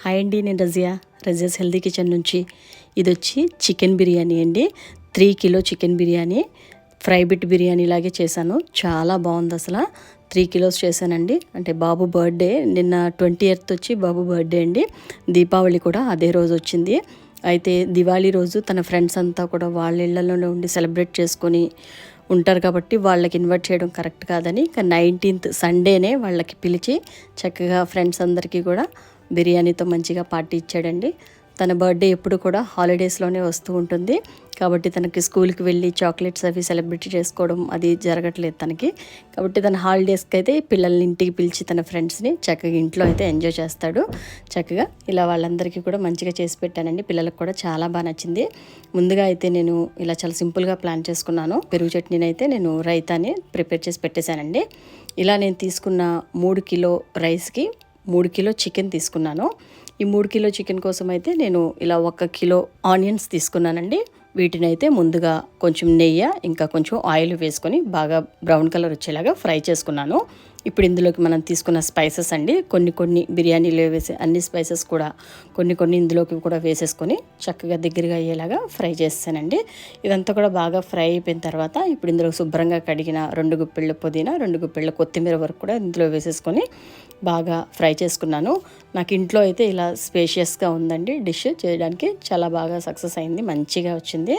Hi అండి నేను Razia. Razia's healthy kitchen నుంచి ఇది వచ్చి చికెన్ బిర్యానీ అండి. Three kilo chicken biryani fry bit biryani లాగే చేశాను. చాలా బాగుంది అసలు. త్రీ కిలోస్ చేశానండి. అంటే బాబు బర్త్డే నిన్న ట్వంటీ ఎయిత్ వచ్చి బాబు బర్త్డే అండి. దీపావళి కూడా అదే రోజు వచ్చింది. అయితే దివాళీ రోజు తన ఫ్రెండ్స్ అంతా కూడా వాళ్ళ ఇళ్ళలోనే ఉండి సెలబ్రేట్ చేసుకొని ఉంటారు కాబట్టి వాళ్ళకి ఇన్వైట్ చేయడం కరెక్ట్ కాదని ఇంకా నైన్టీన్త్ సండేనే వాళ్ళకి పిలిచి చక్కగా ఫ్రెండ్స్ అందరికీ కూడా బిర్యానీతో మంచిగా పార్టీ ఇచ్చాడండి. తన బర్త్డే ఎప్పుడు కూడా హాలిడేస్లోనే వస్తూ ఉంటుంది. కాబట్టి తనకి స్కూల్కి వెళ్ళి చాక్లెట్స్ అవి సెలబ్రేట్ చేసుకోవడం అది జరగట్లేదు తనకి. కాబట్టి తన హాలిడేస్కి అయితే పిల్లల్ని ఇంటికి పిలిచి తన ఫ్రెండ్స్ని చక్కగా ఇంట్లో అయితే ఎంజాయ్ చేస్తాడు. చక్కగా ఇలా వాళ్ళందరికీ కూడా మంచిగా చేసి పెట్టానండి. పిల్లలకు కూడా చాలా బాగా నచ్చింది. ముందుగా అయితే నేను ఇలా చాలా సింపుల్గా ప్లాన్ చేసుకున్నాను. పెరుగు చట్నీని అయితే నేను రైతాని ప్రిపేర్ చేసి పెట్టేశానండి. ఇలా నేను తీసుకున్న మూడు కిలో రైస్కి మూడు కిలో చికెన్ తీసుకున్నాను. ఈ మూడు కిలో చికెన్ కోసం అయితే నేను ఇలా ఒక కిలో ఆనియన్స్ తీసుకున్నానండి. వీటిని అయితే ముందుగా కొంచెం నెయ్యి ఇంకా కొంచెం ఆయిల్ వేసుకొని బాగా బ్రౌన్ కలర్ వచ్చేలాగా ఫ్రై చేసుకున్నాను. ఇప్పుడు ఇందులోకి మనం తీసుకున్న స్పైసెస్ అండి కొన్ని కొన్ని బిర్యానీలో వేసే అన్ని స్పైసెస్ కూడా కొన్ని కొన్ని ఇందులోకి కూడా వేసేసుకొని చక్కగా దగ్గరగా అయ్యేలాగా ఫ్రై చేస్తానండి. ఇదంతా కూడా బాగా ఫ్రై అయిపోయిన తర్వాత ఇప్పుడు ఇందులో శుభ్రంగా కడిగిన రెండు గుప్పిళ్ళ పుదీనా రెండు గుప్పిళ్ళ కొత్తిమీర వరకు కూడా ఇందులో వేసేసుకొని బాగా ఫ్రై చేసుకున్నాను. నాకు ఇంట్లో అయితే ఇలా స్పేషియస్గా ఉందండి డిష్. చేయడానికి చాలా బాగా సక్సెస్ అయింది. మంచిగా వచ్చింది.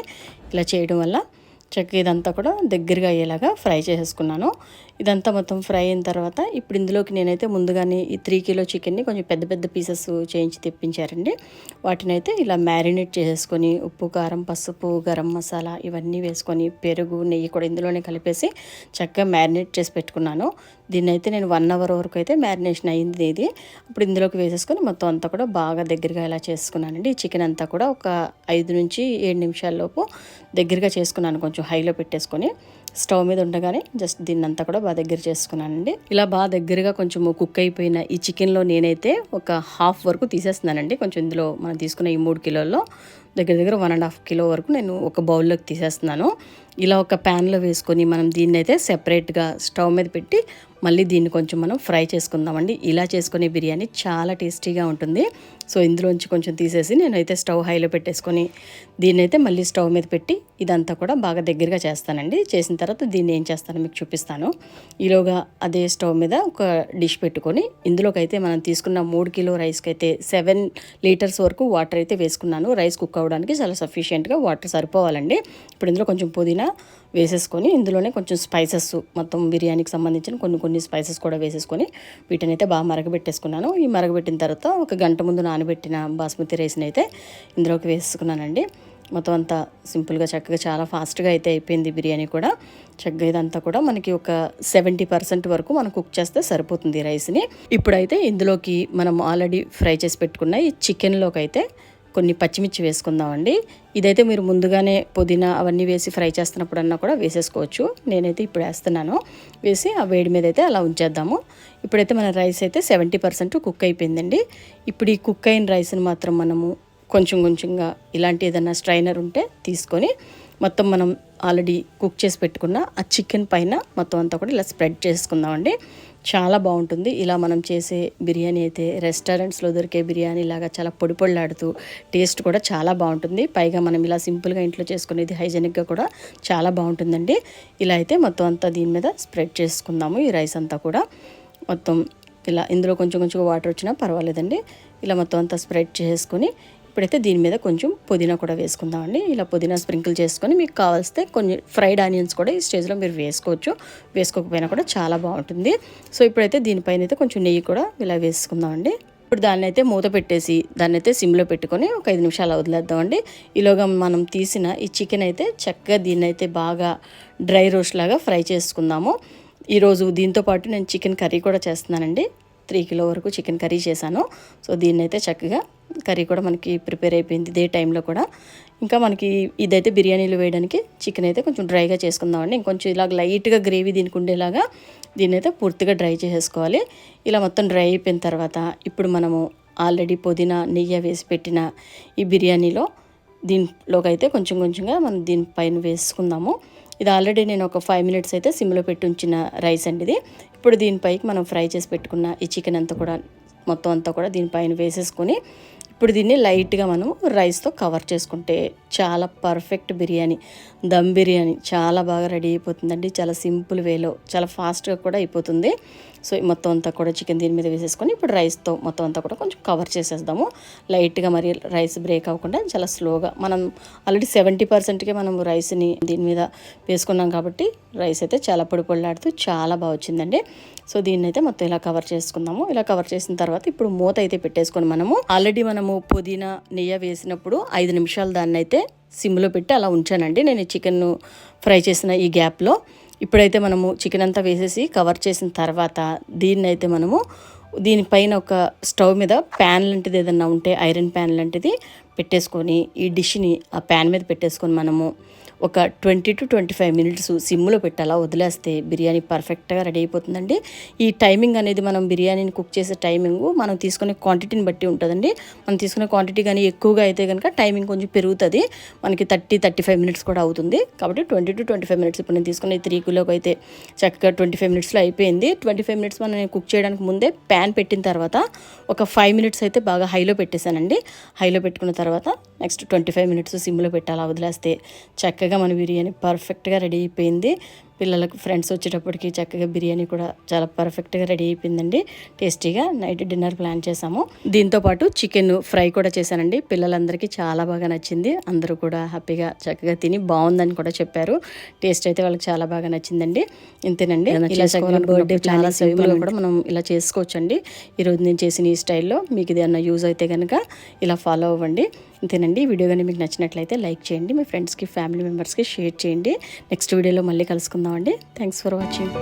ఇలా చేయడం వల్ల చక్క ఇదంతా కూడా దగ్గరగా అయ్యేలాగా ఫ్రై చేసేసుకున్నాను. ఇదంతా మొత్తం ఫ్రై అయిన తర్వాత ఇప్పుడు ఇందులోకి నేనైతే ముందుగానే ఈ త్రీ కిలో చికెన్ని కొంచెం పెద్ద పెద్ద పీసెస్ చేయించి తెప్పించారండి. వాటిని అయితే ఇలా మ్యారినేట్ చేసేసుకొని ఉప్పు కారం పసుపు గరం మసాలా ఇవన్నీ వేసుకొని పెరుగు నెయ్యి కూడా ఇందులోనే కలిపేసి చక్కగా మ్యారినేట్ చేసి పెట్టుకున్నాను. దీన్ని అయితే నేను వన్ అవర్ వరకు అయితే మ్యారినేషన్ అయింది ఇది. ఇప్పుడు ఇందులోకి వేసేసుకొని మొత్తం అంతా కూడా బాగా దగ్గరగా ఇలా చేసుకున్నానండి. చికెన్ అంతా కూడా ఒక ఐదు నుంచి ఏడు నిమిషాల లోపు దగ్గరగా చేసుకున్నాను కొంచెం హైలో పెట్టేసుకొని. స్టవ్ మీద ఉండగానే జస్ట్ దీన్నంతా కూడా బాగా దగ్గర చేసుకున్నానండి. ఇలా బాగా దగ్గరగా కొంచెం కుక్ అయిపోయిన ఈ చికెన్లో నేనైతే ఒక హాఫ్ వరకు తీసేస్తున్నానండి. కొంచెం ఇందులో మనం తీసుకున్న ఈ మూడు కిలోల్లో దగ్గర దగ్గర వన్ అండ్ హాఫ్ కిలో వరకు నేను ఒక బౌల్లోకి తీసేస్తున్నాను. ఇలా ఒక ప్యాన్లో వేసుకొని మనం దీన్ని అయితే సెపరేట్గా స్టవ్ మీద పెట్టి మళ్ళీ దీన్ని కొంచెం మనం ఫ్రై చేసుకుందామండి. ఇలా చేసుకునే బిర్యానీ చాలా టేస్టీగా ఉంటుంది. సో ఇందులోంచి కొంచెం తీసేసి నేనైతే స్టవ్ హైలో పెట్టేసుకొని దీన్ని అయితే మళ్ళీ స్టవ్ మీద పెట్టి ఇదంతా కూడా బాగా దగ్గరగా చేస్తానండి. చేసిన తర్వాత దీన్ని ఏం చేస్తానో మీకు చూపిస్తాను. ఈలోగా అదే స్టవ్ మీద ఒక డిష్ పెట్టుకొని ఇందులోకి అయితే మనం తీసుకున్న మూడు కిలో రైస్కి అయితే సెవెన్ లీటర్స్ వరకు వాటర్ అయితే వేసుకున్నాను. రైస్ కుక్ అవడానికి చాలా సఫిషియెంట్గా వాటర్ సరిపోవాలండి. ఇప్పుడు ఇందులో కొంచెం పుదీనా వేసేసుకొని ఇందులోనే కొంచెం స్పైసెస్ మొత్తం బిర్యానీకి సంబంధించిన కొన్ని కొన్ని స్పైసెస్ కూడా వేసేసుకొని వీటిని అయితే బాగా మరగబెట్టేసుకున్నాను. ఈ మరగబెట్టిన తర్వాత ఒక గంట ముందు నానబెట్టిన బాస్మతి రైస్ని అయితే ఇందులోకి వేసుకున్నానండి మొత్తం అంతా సింపుల్గా చక్కగా చాలా ఫాస్ట్గా అయితే అయిపోయింది బిర్యానీ కూడా. చక్కగా ఇదంతా కూడా మనకి ఒక సెవెంటీ పర్సెంట్ వరకు మనం కుక్ చేస్తే సరిపోతుంది రైస్ని ఇప్పుడైతే ఇందులోకి మనం ఆల్రెడీ ఫ్రై చేసి పెట్టుకున్న ఈ చికెన్లోకి అయితే కొన్ని పచ్చిమిర్చి వేసుకుందామండి. ఇదైతే మీరు ముందుగానే పుదీనా అవన్నీ వేసి ఫ్రై చేస్తున్నప్పుడన్నా కూడా వేసేసుకోవచ్చు. నేనైతే ఇప్పుడు వేస్తున్నాను. వేసి ఆ వేడి మీద అయితే అలా ఉంచేద్దాము. ఇప్పుడైతే మన రైస్ అయితే సెవెంటీ పర్సెంట్ కుక్ అయిపోయిందండి. ఇప్పుడు ఈ కుక్ అయిన రైస్ని మాత్రం మనము కొంచెం కొంచెంగా ఇలాంటి ఏదైనా స్ట్రైనర్ ఉంటే తీసుకొని మొత్తం మనం ఆల్రెడీ కుక్ చేసి పెట్టుకున్న ఆ చికెన్ పైన మొత్తం అంతా కూడా ఇలా స్ప్రెడ్ చేసుకుందామండి. చాలా బాగుంటుంది. ఇలా మనం చేసే బిర్యానీ అయితే రెస్టారెంట్స్లో దొరికే బిర్యానీ లాగా చాలా పొడి పొడిలాడుతూ టేస్ట్ కూడా చాలా బాగుంటుంది. పైగా మనం ఇలా సింపుల్గా ఇంట్లో చేసుకునేది హైజెనిక్గా కూడా చాలా బాగుంటుందండి. ఇలా అయితే మొత్తం అంతా దీని మీద స్ప్రెడ్ చేసుకుందాము ఈ రైస్ అంతా కూడా. మొత్తం ఇలా ఇందులో కొంచెం కొంచెం వాటర్ వచ్చినా పర్వాలేదండి. ఇలా మొత్తం అంతా స్ప్రెడ్ చేసుకొని ఇప్పుడైతే దీని మీద కొంచెం పుదీనా కూడా వేసుకుందామండి. ఇలా పుదీనా స్ప్రింకిల్ చేసుకొని మీకు కావాల్సితే కొన్ని ఫ్రైడ్ ఆనియన్స్ కూడా ఈ స్టేజ్లో మీరు వేసుకోవచ్చు. వేసుకోకపోయినా కూడా చాలా బాగుంటుంది. సో ఇప్పుడైతే దీనిపైన అయితే కొంచెం నెయ్యి కూడా ఇలా వేసుకుందామండి. ఇప్పుడు దాన్ని అయితే మూత పెట్టేసి దాన్ని అయితే సిమ్లో పెట్టుకొని ఒక ఐదు నిమిషాలు వదిలేద్దామండి. ఈలోగా మనం తీసిన ఈ చికెన్ అయితే చక్కగా దీన్ని అయితే బాగా డ్రై రోస్ట్ లాగా ఫ్రై చేసుకుందాము. ఈరోజు దీంతో పాటు నేను చికెన్ కర్రీ కూడా చేస్తున్నానండి. త్రీ కిలో వరకు చికెన్ కర్రీ చేశాను. సో దీన్ని అయితే చక్కగా కర్రీ కూడా మనకి ప్రిపేర్ అయిపోయింది ఇదే టైంలో కూడా. ఇంకా మనకి ఇదైతే బిర్యానీలు వేయడానికి చికెన్ అయితే కొంచెం డ్రైగా చేసుకుందామండి. ఇంకొంచెం ఇలాగ లైట్గా గ్రేవీ దీనికి ఉండేలాగా దీన్ని అయితే పూర్తిగా డ్రై చేసేసుకోవాలి. ఇలా మొత్తం డ్రై అయిపోయిన తర్వాత ఇప్పుడు మనము ఆల్రెడీ పుదీనా నెయ్యి వేసి పెట్టిన ఈ బిర్యానీలో దీంట్లోకి అయితే కొంచెం కొంచెంగా మనం దీనిపైన వేసుకుందాము. ఇది ఆల్రెడీ నేను ఒక ఫైవ్ మినిట్స్ అయితే సిమ్లో పెట్టి ఉంచిన రైస్ అండి ఇది. ఇప్పుడు దీనిపైకి మనం ఫ్రై చేసి పెట్టుకున్న ఈ చికెన్ అంతా కూడా మొత్తం అంతా కూడా దీనిపైన వేసేసుకొని ఇప్పుడు దీన్ని లైట్గా మనం రైస్తో కవర్ చేసుకుంటే చాలా పర్ఫెక్ట్ బిర్యానీ దమ్ బిర్యానీ చాలా బాగా రెడీ అయిపోతుందండి. చాలా సింపుల్ వేలో చాలా ఫాస్ట్గా కూడా అయిపోతుంది. సో మొత్తం అంతా కూడా చికెన్ దీని మీద వేసేసుకొని ఇప్పుడు రైస్తో మొత్తం అంతా కూడా కొంచెం కవర్ చేసేద్దాము. లైట్గా మరి రైస్ బ్రేక్ అవ్వకుండా చాలా స్లోగా మనం ఆల్రెడీ సెవెంటీ పర్సెంట్కే మనం రైస్ని దీని మీద వేసుకున్నాం కాబట్టి రైస్ అయితే చాలా పొడి పొడిలాడుతూ చాలా బాగా వచ్చిందండి. సో దీన్ని అయితే మొత్తం ఇలా కవర్ చేసుకుందాము. ఇలా కవర్ చేసిన తర్వాత ఇప్పుడు మూత అయితే పెట్టేసుకొని మనము ఆల్రెడీ మనము పుదీనా నెయ్యి వేసినప్పుడు ఐదు నిమిషాలు దాన్ని అయితే సిమ్లో పెట్టి అలా ఉంచానండి. నేను చికెన్ ఫ్రై చేసిన ఈ గ్యాప్లో. ఇప్పుడైతే మనము చికెన్ అంతా వేసేసి కవర్ చేసిన తర్వాత దీన్ని అయితే మనము దీనిపైన ఒక స్టవ్ మీద ప్యాన్ లాంటిది ఏదన్నా ఉంటే ఐరన్ ప్యాన్ లాంటిది పెట్టేసుకొని ఈ డిష్ని ఆ ప్యాన్ మీద పెట్టేసుకొని మనము ఒక twenty to twenty five minutes సిమ్లో పెట్టి అలా వదిలేస్తే బిర్యానీ పర్ఫెక్ట్గా రెడీ అయిపోతుందండి. ఈ టైమింగ్ అనేది మనం బిర్యానీని కుక్ చేసే టైమింగ్ మనం తీసుకునే క్వాంటిటీని బట్టి ఉంటుందండి. మనం తీసుకునే క్వాంటిటీ కానీ ఎక్కువగా అయితే కనుక టైమింగ్ కొంచెం పెరుగుతుంది. మనకి థర్టీ థర్టీ ఫైవ్ మినిట్స్ కూడా అవుతుంది. కాబట్టి twenty to twenty five minutes ఇప్పుడు నేను తీసుకునే త్రీ కిలోకి అయితే చక్కగా ట్వంటీ ఫైవ్ మినిట్స్లో అయిపోయింది. ట్వంటీ ఫైవ్ మినిట్స్ మనం కుక్ చేయడానికి ముందే ప్యాన్ పెట్టిన తర్వాత ఒక ఫైవ్ మినిట్స్ అయితే బాగా హైలో పెట్టేశానండి. హైలో పెట్టుకున్న తర్వాత నెక్స్ట్ ట్వంటీ ఫైవ్ మినిట్స్ సిమ్లో పెట్టాలా వదిలేస్తే చక్కగా మన బిర్యానీ పర్ఫెక్ట్గా రెడీ అయిపోయింది. పిల్లలకు ఫ్రెండ్స్ వచ్చేటప్పటికి చక్కగా బిర్యానీ కూడా చాలా పర్ఫెక్ట్గా రెడీ అయిపోయిందండి. టేస్టీగా నైట్ డిన్నర్ ప్లాన్ చేసాము. దీంతో పాటు చికెన్ ఫ్రై కూడా చేశానండి. పిల్లలందరికీ చాలా బాగా నచ్చింది. అందరూ కూడా హ్యాపీగా చక్కగా తిని బాగుందని కూడా చెప్పారు. టేస్ట్ అయితే వాళ్ళకి చాలా బాగా నచ్చిందండి. ఇంతేనండి. ఇలా బర్త్డే చాలా సింపుల్గా కూడా మనం ఇలా చేసుకోవచ్చండి. ఈరోజు నేను చేసిన ఈ స్టైల్లో మీకు ఇది అన్న యూజ్ అయితే కనుక ఇలా ఫాలో అవ్వండి. ఇంతేనండి. ఈ వీడియో కానీ మీకు నచ్చినట్లయితే లైక్ చేయండి. మీ ఫ్రెండ్స్కి ఫ్యామిలీ మెంబర్స్కి షేర్ చేయండి. నెక్స్ట్ వీడియోలో మళ్ళీ కలుసుకుందామండి థ్యాంక్స్ ఫర్ వాచింగ్